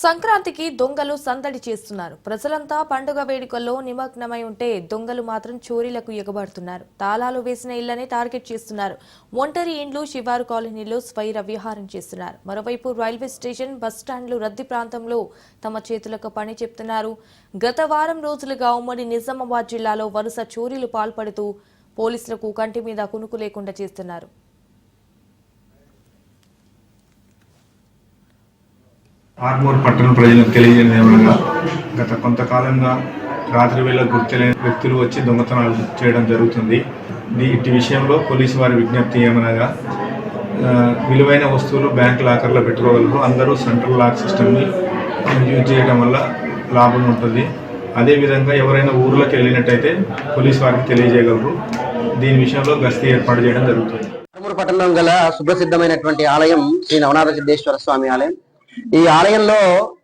సంక్రాంతికి దొంగలు సందడి చేస్తున్నారు. ప్రజలంతా పండుగ వేడుకల్లో నిమగ్నమై ఉంటే దొంగలు మాత్రం చోరీలకు ఎగబడుతున్నారు. తాళాలు వేసిన ఇళ్ళనే టార్గెట్ చేస్తున్నారు. ఒంటరి ఇండ్లు శివారు కాలనీలో స్వైర విహారం చేస్తున్నారు. మరోవైపు రైల్వే స్టేషన్ బస్టాండ్లు రద్దీ ప్రాంతంలో తమ చేతులకు పని చెప్తున్నారు. గత వారం రోజులుగా ఉమ్మడి నిజామాబాద్ జిల్లాలో వరుస చోరీలు పాల్పడుతూ పోలీసులకు కంటి మీద కునుకు లేకుండా చేస్తున్నారు. ఆర్మూర్ పట్టణ ప్రజలకు తెలియజేయడం ఏమనగా గత కొంతకాలంగా రాత్రి వేళ గుర్తులేని వ్యక్తులు వచ్చి దొంగతనాలు చేయడం జరుగుతుంది. దీ- ఇట్టి విషయంలో పోలీసు వారి విజ్ఞప్తి ఏమనగా విలువైన వస్తువులు బ్యాంక్ లాకర్లో పెట్టుకోగలరు. అందరూ సెంట్రల్ లాక్ సిస్టమ్ని యూజ్ చేయడం వల్ల లాభం ఉంటుంది. అదేవిధంగా ఎవరైనా ఊర్లోకి వెళ్ళినట్టయితే పోలీసు వారికి తెలియజేయగలరు. దీని విషయంలో గస్తీ ఏర్పాటు చేయడం జరుగుతుంది. పట్టణం గల సుప్రసిద్ధమైనటువంటి ఆలయం శ్రీ నవనాథ సిద్ధేశ్వర స్వామి ఆలయం. ఈ ఆలయంలో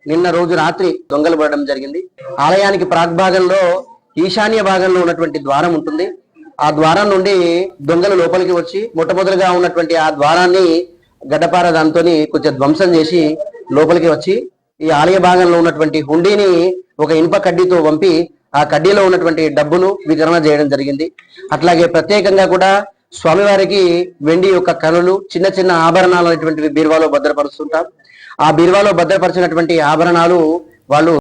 నిన్న రోజు రాత్రి దొంగలు పడడం జరిగింది. ఆలయానికి ప్రాగ్భాగంలో ఈశాన్య భాగంలో ఉన్నటువంటి ద్వారం ఉంటుంది. ఆ ద్వారం నుండి దొంగలు లోపలికి వచ్చి మొట్టమొదటిగా ఉన్నటువంటి ఆ ద్వారాన్ని గడ్డపార దాంతో కొంచెం ధ్వంసం చేసి లోపలికి వచ్చి ఈ ఆలయ భాగంలో ఉన్నటువంటి హుండీని ఒక ఇనుప కడ్డీతో పంపి ఆ కడ్డీలో ఉన్నటువంటి డబ్బును వితరణ చేయడం జరిగింది. అట్లాగే ప్రత్యేకంగా కూడా స్వామివారికి వెండి యొక్క కనులు చిన్న చిన్న ఆభరణాలు అనేటువంటివి బీరువాలో భద్రపరుస్తుంటాం ఆ బీరువాలో భద్రపరిచినటువంటి ఆభరణాలు వాళ్ళు